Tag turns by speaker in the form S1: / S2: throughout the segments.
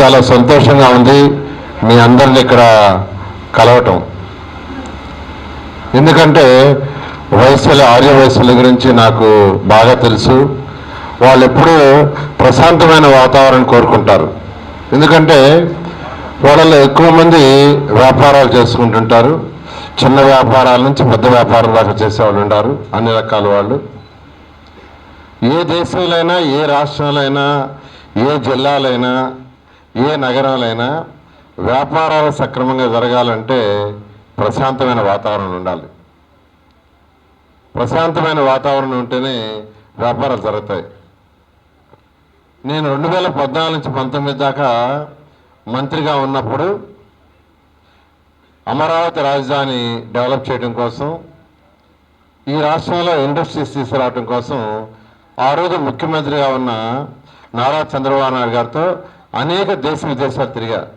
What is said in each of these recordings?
S1: చాలా సంతోషంగా ఉంది మీ అందరిని ఇక్కడ కలవటం. ఎందుకంటే వయస్సులు ఆర్య వయసుల గురించి నాకు బాగా తెలుసు. వాళ్ళు ఎప్పుడూ ప్రశాంతమైన వాతావరణం కోరుకుంటారు. ఎందుకంటే వాళ్ళలో ఎక్కువ మంది వ్యాపారాలు చేసుకుంటుంటారు. చిన్న వ్యాపారాల నుంచి పెద్ద వ్యాపారం దాకా చేసేవాళ్ళు ఉంటారు అన్ని రకాల వాళ్ళు. ఏ దేశంలోనైనా ఏ రాష్ట్రాలైనా ఏ జిల్లాలైనా ఏ నగరాలైనా వ్యాపారాలు సక్రమంగా జరగాలంటే ప్రశాంతమైన వాతావరణం ఉండాలి. ప్రశాంతమైన వాతావరణం ఉంటేనే వ్యాపారాలు జరుగుతాయి. నేను రెండు వేల పద్నాలుగు నుంచి పంతొమ్మిది దాకా మంత్రిగా ఉన్నప్పుడు అమరావతి రాజధాని డెవలప్ చేయడం కోసం ఈ రాష్ట్రంలో ఇండస్ట్రీస్ తీసుకురావడం కోసం ఆ రోజు ముఖ్యమంత్రిగా ఉన్న నారా చంద్రబాబు నాయుడు గారితో అనేక దేశ విదేశాలు తిరిగా.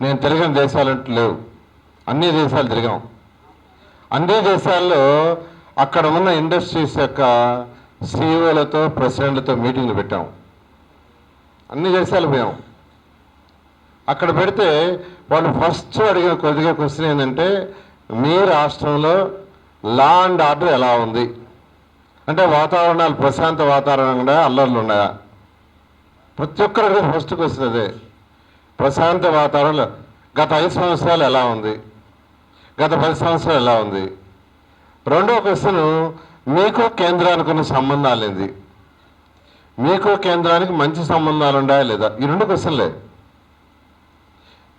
S1: నేను తిరిగిన దేశాలు అంటూ లేవు. అన్ని దేశాలు తిరిగాం. అన్ని దేశాల్లో అక్కడ ఉన్న ఇండస్ట్రీస్ యొక్క సీఈఓలతో ప్రెసిడెంట్లతో మీటింగ్లు పెట్టాం. అన్ని దేశాలు పోయాం. అక్కడ పెడితే వాళ్ళు ఫస్ట్ అడిగిన కొద్దిగా క్వశ్చన్ ఏంటంటే మీ రాష్ట్రంలో లా అండ్ ఆర్డర్ ఎలా ఉంది? అంటే వాతావరణాలు ప్రశాంత వాతావరణం కూడా అల్లర్లు ఉన్నాయా? ప్రతి ఒక్కరికి ఫస్ట్ క్వశ్చన్ అదే ప్రశాంత వాతావరణంలో గత ఐదు సంవత్సరాలు ఎలా ఉంది? గత పది సంవత్సరాలు ఎలా ఉంది? రెండో క్వశ్చన్ మీకు కేంద్రానికి ఉన్న సంబంధాలు ఏంది? మీకు కేంద్రానికి మంచి సంబంధాలు ఉన్నాయా లేదా? ఈ రెండు క్వశ్చన్లే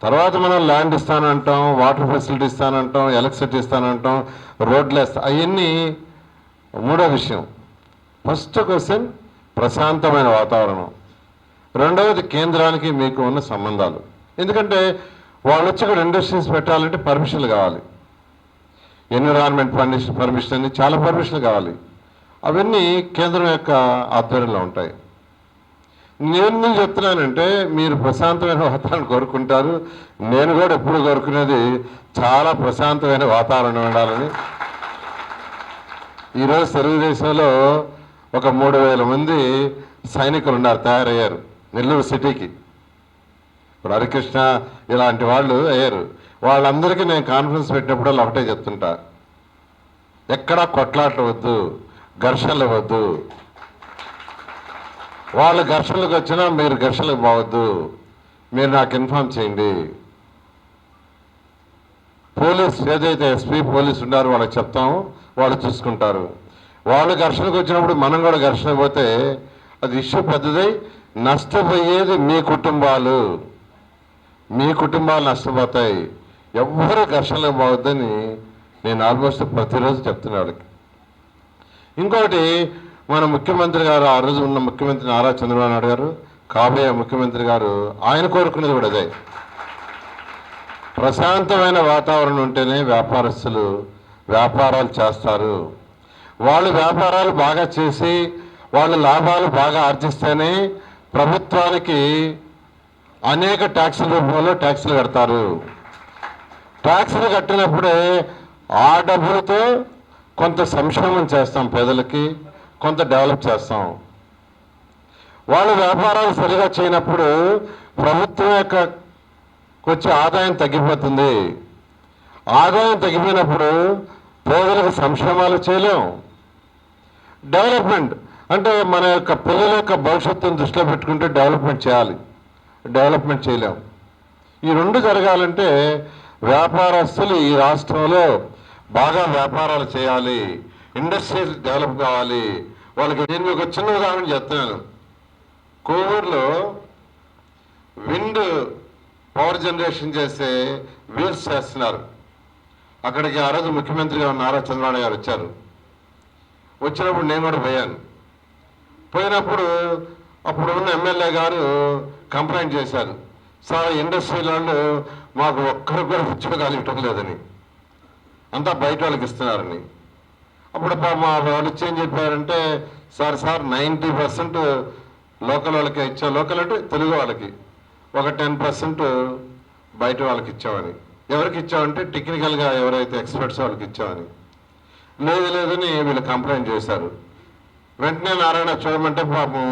S1: తర్వాత మనం ల్యాండ్ ఇస్తానంటాం వాటర్ ఫెసిలిటీ ఇస్తానంటాం ఎలక్ట్రిసిటీ ఇస్తానంటాం రోడ్లు వేస్తా అవన్నీ మూడో విషయం. ఫస్ట్ క్వశ్చన్ ప్రశాంతమైన వాతావరణం. రెండవది కేంద్రానికి మీకు ఉన్న సంబంధాలు. ఎందుకంటే వాళ్ళు వచ్చి ఇక్కడ ఇండస్ట్రీస్ పెట్టాలంటే పర్మిషన్లు కావాలి. ఎన్విరాన్మెంట్ పర్మిషన్ పర్మిషన్ అని చాలా పర్మిషన్లు కావాలి. అవన్నీ కేంద్రం యొక్క ఆధ్వర్యంలో ఉంటాయి. నేను నేను చెప్తున్నానంటే మీరు ప్రశాంతమైన వాతావరణం కోరుకుంటారు. నేను కూడా ఎప్పుడు కోరుకునేది చాలా ప్రశాంతమైన వాతావరణం ఉండాలని. ఈరోజు తెలుగుదేశంలో ఒక మూడు వేల మంది సైనికులు ఉన్నారు తయారయ్యారు. నెల్లూరు సిటీకి. ఇప్పుడు హరికృష్ణ ఇలాంటి వాళ్ళు అయ్యారు. వాళ్ళందరికీ నేను కాన్ఫరెన్స్ పెట్టినప్పుడు ఒకటే చెప్తుంటా. ఎక్కడా కొట్లాటలు వద్దు ఘర్షణలు వద్దు. వాళ్ళు ఘర్షణలకు వచ్చినా మీరు ఘర్షణలకు పోవద్దు. మీరు నాకు ఇన్ఫామ్ చేయండి. పోలీస్ ఏదైతే ఎస్పీ పోలీస్ ఉన్నారో వాళ్ళకి చెప్తాము వాళ్ళు చూసుకుంటారు. వాళ్ళు ఘర్షణకు వచ్చినప్పుడు మనం కూడా ఘర్షణ పోతే అది ఇష్యూ పెద్దదై నష్టపోయేది మీ కుటుంబాలు. మీ కుటుంబాలు నష్టపోతాయి. ఎవ్వరు ఘర్షణ పోవద్దని నేను ఆల్మోస్ట్ ప్రతిరోజు చెప్తున్నా వాళ్ళకి. ఇంకోటి మన ముఖ్యమంత్రి గారు ఆ రోజు ఉన్న ముఖ్యమంత్రి నారా చంద్రబాబు నాయుడు గారు కాబోయే ముఖ్యమంత్రి గారు ఆయన కోరుకునేది కూడా అదే. ప్రశాంతమైన వాతావరణం ఉంటేనే వ్యాపారస్తులు వ్యాపారాలు చేస్తారు. వాళ్ళు వ్యాపారాలు బాగా చేసి వాళ్ళ లాభాలు బాగా ఆర్జిస్తేనే ప్రభుత్వానికి అనేక ట్యాక్సుల రూపంలో ట్యాక్సులు కడతారు. ట్యాక్సులు కట్టినప్పుడే ఆ డబ్బులతో కొంత సంక్షేమం చేస్తాం పేదలకి కొంత డెవలప్ చేస్తాం. వాళ్ళు వ్యాపారాలు సరిగా చేయనప్పుడు ప్రభుత్వం యొక్క వచ్చే ఆదాయం తగ్గిపోతుంది. ఆదాయం తగ్గిపోయినప్పుడు పేదలకు సంక్షేమాలు చేయలేం. డెవలప్మెంట్ అంటే మన యొక్క పిల్లల యొక్క భవిష్యత్తును దృష్టిలో పెట్టుకుంటే డెవలప్మెంట్ చేయాలి. డెవలప్మెంట్ చేయలేము ఈ రెండు జరగాలంటే వ్యాపారస్తులు ఈ రాష్ట్రంలో బాగా వ్యాపారాలు చేయాలి. ఇండస్ట్రీస్ డెవలప్ కావాలి. వాళ్ళకి నేను మీకు ఒక చిన్న ఉదాహరణ చెప్తున్నాను. కోవూరులో విండ్ పవర్ జనరేషన్ చేసే వీల్స్ చేస్తున్నారు. అక్కడికి ఆ రోజు ముఖ్యమంత్రిగా ఉన్న నారా చంద్రబాబు గారు వచ్చారు. వచ్చినప్పుడు నేను కూడా పోయాను. పోయినప్పుడు అప్పుడు ఉన్న ఎమ్మెల్యే గారు కంప్లైంట్ చేశారు. సార్ ఇండస్ట్రీ వాళ్ళు మాకు ఒక్కరు కూడా ఉద్యోగాలు ఇవ్వటం లేదని. అంతా బయట వాళ్ళకి ఇస్తున్నారని. అప్పుడు మా వాళ్ళు ఇచ్చేం ఏం చెప్పారంటే sir sir ninety percent local వాళ్ళకి ఇచ్చా. లోకల్ అంటే తెలుగు వాళ్ళకి. ఒక టెన్ పర్సెంట్ బయట వాళ్ళకి ఇచ్చామని. ఎవరికి ఇచ్చామంటే టెక్నికల్గా ఎవరైతే ఎక్స్పర్ట్స్ వాళ్ళకి ఇచ్చామని. లేదు లేదని వీళ్ళు కంప్లైంట్ చేశారు. వెంటనే నారాయణ చూడమంటే పాపం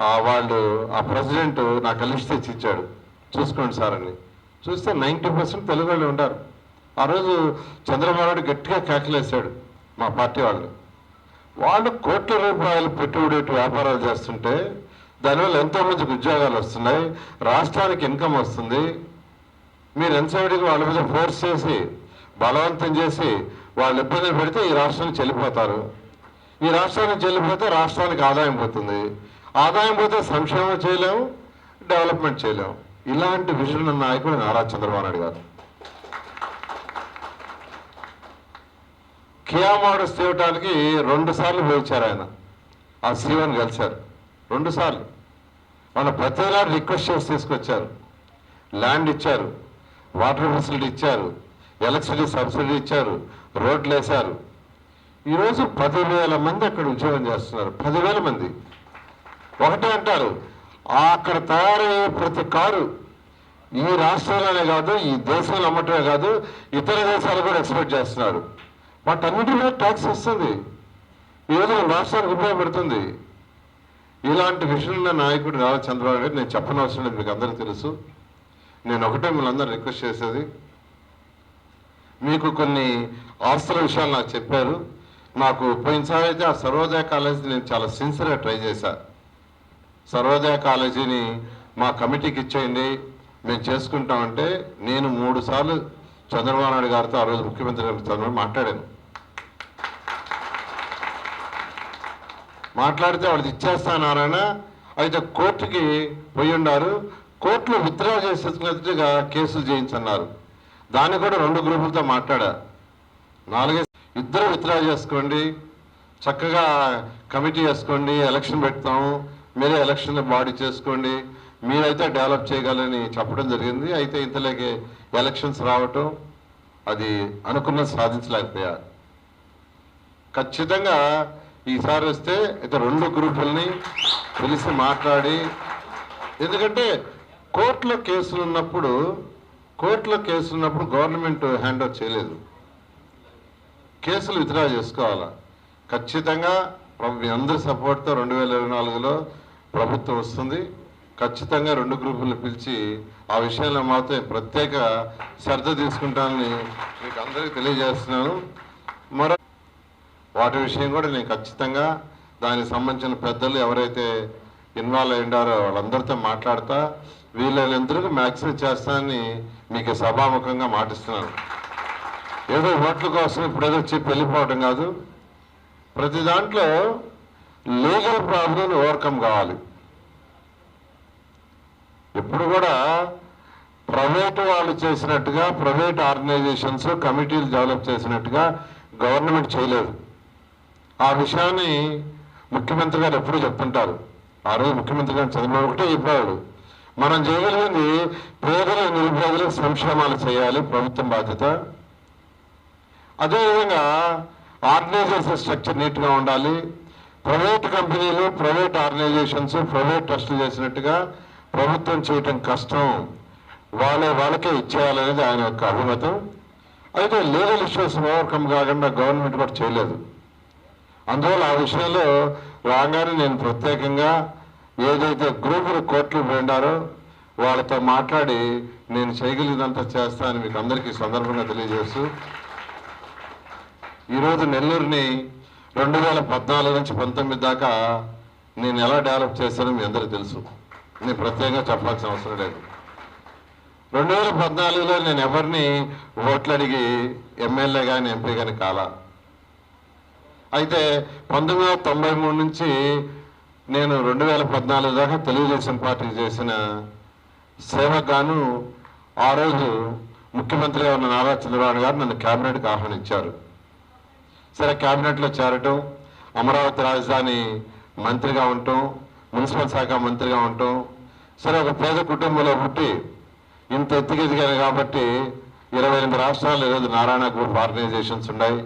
S1: వాళ్ళు ఆ ప్రెసిడెంట్ నాకు లిస్ట్ తెచ్చి ఇచ్చాడు. చూసుకోండి సార్ అని. చూస్తే నైంటీ పర్సెంట్ తెలుగు వాళ్ళు ఉంటారు ఆ రోజు చంద్రబాబు గట్టిగా కేకలేశాడు మా పార్టీ వాళ్ళు. వాళ్ళు కోట్ల రూపాయలు పెట్టుబడి వ్యాపారాలు చేస్తుంటే దానివల్ల ఎంతో మంచి ఉద్యోగాలు వస్తున్నాయి రాష్ట్రానికి ఇన్కమ్ వస్తుంది. మీరు ఎన్సైడ్కి వాళ్ళ మీద ఫోర్స్ చేసి బలవంతం చేసి వాళ్ళు ఇబ్బంది పెడితే ఈ రాష్ట్రానికి చెల్లిపోతారు. ఈ రాష్ట్రానికి చెల్లిపోతే రాష్ట్రానికి ఆదాయం పోతుంది. ఆదాయం పోతే సంక్షేమం చేయలేము డెవలప్మెంట్ చేయలేము ఇలాంటి విజన్ ఉన్న నాయకుడు నారా చంద్రబాబు నాయుడు గారు. కియా మోడల్స్ తేవటానికి రెండు సార్లు పిలిచారు ఆయన. ఆ శ్రీవన్ కలిశారు. రెండు సార్లు. వాళ్ళ ప్రతిసారి రిక్వెస్ట్ చేసి తీసుకొచ్చారు. ల్యాండ్ ఇచ్చారు. వాటర్ ఫెసిలిటీ ఇచ్చారు. ఎలక్ట్రిసిటీ సబ్సిడీ ఇచ్చారు. రోడ్లు వేశారు. ఈరోజు పదివేల మంది అక్కడ ఉద్యోగం చేస్తున్నారు. పదివేల మంది. ఒకటే అంటారు అక్కడ తయారయ్యే ప్రతి కారు ఈ రాష్ట్రంలోనే కాదు ఈ దేశంలో అమ్మటమే కాదు ఇతర దేశాలు కూడా ఎక్స్పెక్ట్ చేస్తున్నారు. వాటన్నిటి మీద ట్యాక్స్ వస్తుంది ఈరోజు రాష్ట్రానికి ఉపయోగపడుతుంది. ఇలాంటి విషయంలో నాయకుడు నారా చంద్రబాబు గారు నేను చెప్పనవసరం లేదు మీకు అందరికీ తెలుసు. నేను ఒకటే మిమ్మల్ని రిక్వెస్ట్ చేసేది. మీకు కొన్ని ఆస్తుల విషయాలు నాకు చెప్పారు. నాకు పోయినసారి అయితే ఆ సర్వోదయ కాలేజీ నేను చాలా సిన్సియర్గా ట్రై చేశా. సర్వోదయ కాలేజీని మా కమిటీకి ఇచ్చేయండి మేము చేసుకుంటామంటే నేను మూడు సార్లు చంద్రబాబు నాయుడు గారితో ఆ రోజు ముఖ్యమంత్రి గారితో చంద్రబాబు మాట్లాడాను. మాట్లాడితే వాళ్ళు ఇచ్చేస్తానారాయణ అయితే కోర్టుకి పోయి ఉన్నారు కోర్టులో విత్డ్రా చేసేట్టుగా కేసులు చేయించన్నారు. దాన్ని కూడా రెండు గ్రూపులతో మాట్లాడా. నాలుగే ఇద్దరు విత్డ్రా చేసుకోండి. చక్కగా కమిటీ వేసుకోండి ఎలక్షన్ పెడతాము. మీరే ఎలక్షన్ బాడీ చేసుకోండి. మీరైతే డెవలప్ చేయగలని చెప్పడం జరిగింది. అయితే ఇంతలోకి ఎలక్షన్స్ రావటం అది అనుకున్న సాధించలేకపోయారు. ఖచ్చితంగా ఈసారి వస్తే అయితే రెండు గ్రూపుల్ని కలిసి మాట్లాడి ఎందుకంటే కోర్టులో కేసులు ఉన్నప్పుడు కోర్టులో కేసులు ఉన్నప్పుడు గవర్నమెంట్ హ్యాండ్ ఓవర్ చేయలేదు. కేసులు విత్డ్రా చేసుకోవాలా? ఖచ్చితంగా మీ అందరి సపోర్ట్తో రెండు వేల ఇరవై నాలుగులో ప్రభుత్వం వస్తుంది. ఖచ్చితంగా రెండు గ్రూపులను పిలిచి ఆ విషయంలో మాత్రం ప్రత్యేక శ్రద్ధ తీసుకుంటానని మీకు అందరికీ తెలియజేస్తున్నాను. మరో వాటి విషయం కూడా నేను ఖచ్చితంగా దానికి సంబంధించిన పెద్దలు ఎవరైతే ఇన్వాల్వ్ అయి ఉండారో వాళ్ళందరితో మాట్లాడతా వీళ్ళందరికీ మ్యాక్సిమం చేస్తానని మీకు సభాముఖంగా మాటిస్తున్నాను. ఏదో ఓట్ల కోసం ఇప్పుడు ఏదో చెప్పి వెళ్ళిపోవడం కాదు. ప్రతి దాంట్లో లీగల్ ప్రాబ్లం ఓవర్కమ్ కావాలి. ఎప్పుడు కూడా ప్రైవేట్ వాళ్ళు చేసినట్టుగా ప్రైవేట్ ఆర్గనైజేషన్స్ కమిటీలు డెవలప్ చేసినట్టుగా గవర్నమెంట్ చేయలేదు. ఆ విషయాన్ని ముఖ్యమంత్రి గారు ఎప్పుడూ చెప్తుంటారు. ఆ రోజు ముఖ్యమంత్రి గారు చంద్రబాబు ఒకటే చెప్పాడు. మనం చేయగలిగింది పేదల నిరుపేదలకు సంక్షేమాలు చేయాలి ప్రభుత్వం బాధ్యత. అదేవిధంగా ఆర్గనైజేషన్ స్ట్రక్చర్ నీట్గా ఉండాలి. ప్రైవేట్ కంపెనీలు ప్రైవేట్ ఆర్గనైజేషన్స్ ప్రైవేట్ ట్రస్టులు చేసినట్టుగా ప్రభుత్వం చేయటం కష్టం. వాళ్ళే వాళ్ళకే ఇచ్చేయాలనేది ఆయన యొక్క అభిమతం. అయితే లీగల్ ఇష్యూస్ ఓవర్కమ్ కాకుండా గవర్నమెంట్ కూడా చేయలేదు. అందువల్ల ఆ విషయంలో రాగానే నేను ప్రత్యేకంగా ఏదైతే గ్రూపులు కోర్టులు పోయినారో వాళ్ళతో మాట్లాడి నేను చేయగలిగినంత చేస్తానని మీకు అందరికీ సందర్భంగా తెలియజేస్తూ ఈరోజు నెల్లూరుని రెండు వేల పద్నాలుగు నుంచి పంతొమ్మిది దాకా నేను ఎలా డెవలప్ చేశానో మీ అందరికీ తెలుసు. నేను ప్రత్యేకంగా చెప్పాల్సిన అవసరం లేదు. రెండు వేల పద్నాలుగులో నేను ఎవరిని ఓట్లు అడిగి ఎమ్మెల్యే కానీ ఎంపీ కానీ కాలా. అయితే పంతొమ్మిది వందల తొంభై మూడు నుంచి నేను రెండు వేల పద్నాలుగు దాకా తెలుగుదేశం పార్టీకి చేసిన సేవకు గాను ఆ రోజు ముఖ్యమంత్రిగా ఉన్న నారా చంద్రబాబు గారు నన్ను క్యాబినెట్కి ఆహ్వానించారు. సరే క్యాబినెట్లో చేరటం అమరావతి రాజధాని మంత్రిగా ఉండటం మున్సిపల్ శాఖ మంత్రిగా ఉండటం సరే ఒక పేద కుటుంబంలో పుట్టి ఇంత ఎత్తుకెదిగాను కాబట్టి ఇరవై ఎనిమిది రాష్ట్రాల్లో ఈరోజు నారాయణ గ్రూప్ ఆర్గనైజేషన్స్ ఉన్నాయి.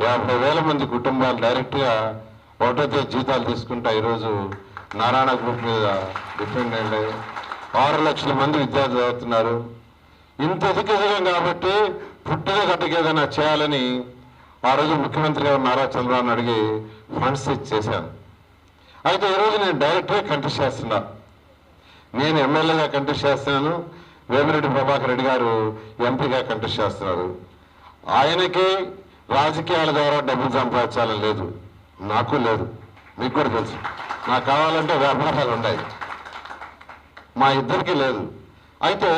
S1: యాభై వేల మంది కుటుంబాలు డైరెక్ట్గా ఒకటో తేదీ జీతాలు తీసుకుంటా ఈరోజు నారాయణ గ్రూప్ మీద డిపెండ్ అయ్యాయి. ఆరు లక్షల మంది విద్యార్థులు చదువుతున్నారు. ఇంత ఎదుకెదిగాం కాబట్టి పుట్టిన గట్టకి ఏదైనా చేయాలని ఆ రోజు ముఖ్యమంత్రి గారు నారా చంద్రబాబు అడిగి ఫండ్స్ ఇచ్చి చేశాను అయితే ఈరోజు నేను డైరెక్ట్గా కంటెస్ట్ చేస్తున్నా. నేను ఎమ్మెల్యేగా కంటెస్ట్ చేస్తున్నాను. వేమిరెడ్డి ప్రభాకర్ రెడ్డి గారు ఎంపీగా కంటెస్ట్ చేస్తున్నారు. ఆయనకి రాజకీయాల ద్వారా డబ్బులు సంపాదించాలని లేదు. నాకు లేదు. మీకు కూడా తెలుసు. నాకు కావాలంటే వ్యాపారాలు ఉన్నాయి మా ఇద్దరికీ లేదు. అయితే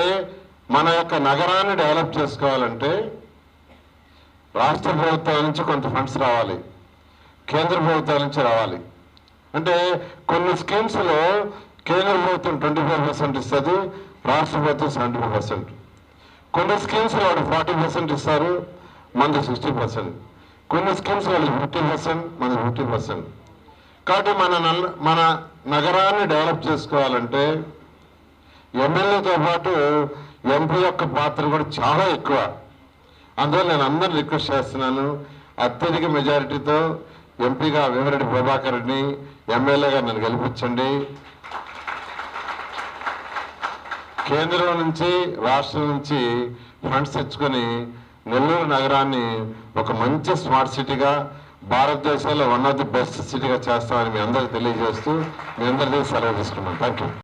S1: మన యొక్క నగరాన్ని డెవలప్ చేసుకోవాలంటే రాష్ట్ర ప్రభుత్వం నుంచి కొంత ఫండ్స్ రావాలి. కేంద్ర ప్రభుత్వం నుంచి రావాలి. అంటే కొన్ని స్కీమ్స్లో కేంద్ర ప్రభుత్వం ట్వంటీ ఫైవ్ పర్సెంట్ ఇస్తుంది రాష్ట్ర ప్రభుత్వం సెవెంటీ ఫైవ్ పర్సెంట్ కొన్ని స్కీమ్స్ వాళ్ళు ఫార్టీ పర్సెంట్ ఇస్తారు మనది సిక్స్టీ పర్సెంట్ కొన్ని స్కీమ్స్ వాళ్ళు ఫిఫ్టీ పర్సెంట్ మనది ఫిఫ్టీ పర్సెంట్ కాబట్టి మన నల్ల మన నగరాన్ని డెవలప్ చేసుకోవాలంటే ఎమ్మెల్యేతో పాటు ఎంపీ యొక్క పాత్ర కూడా చాలా ఎక్కువ. అందువల్ల నేను అందరిని రిక్వెస్ట్ చేస్తున్నాను అత్యధిక మెజారిటీతో ఎంపీగా వేమిరెడ్డి ప్రభాకర్ రెడ్డిని ఎమ్మెల్యేగా నన్ను గెలిపించండి. కేంద్రం నుంచి రాష్ట్రం నుంచి ఫండ్స్ తెచ్చుకొని నెల్లూరు నగరాన్ని ఒక మంచి స్మార్ట్ సిటీగా భారతదేశంలో వన్ ఆఫ్ ది బెస్ట్ సిటీగా చేస్తామని మీ అందరికీ తెలియజేస్తూ మీ అందరికీ సెలవు తీసుకున్నాను. Thank you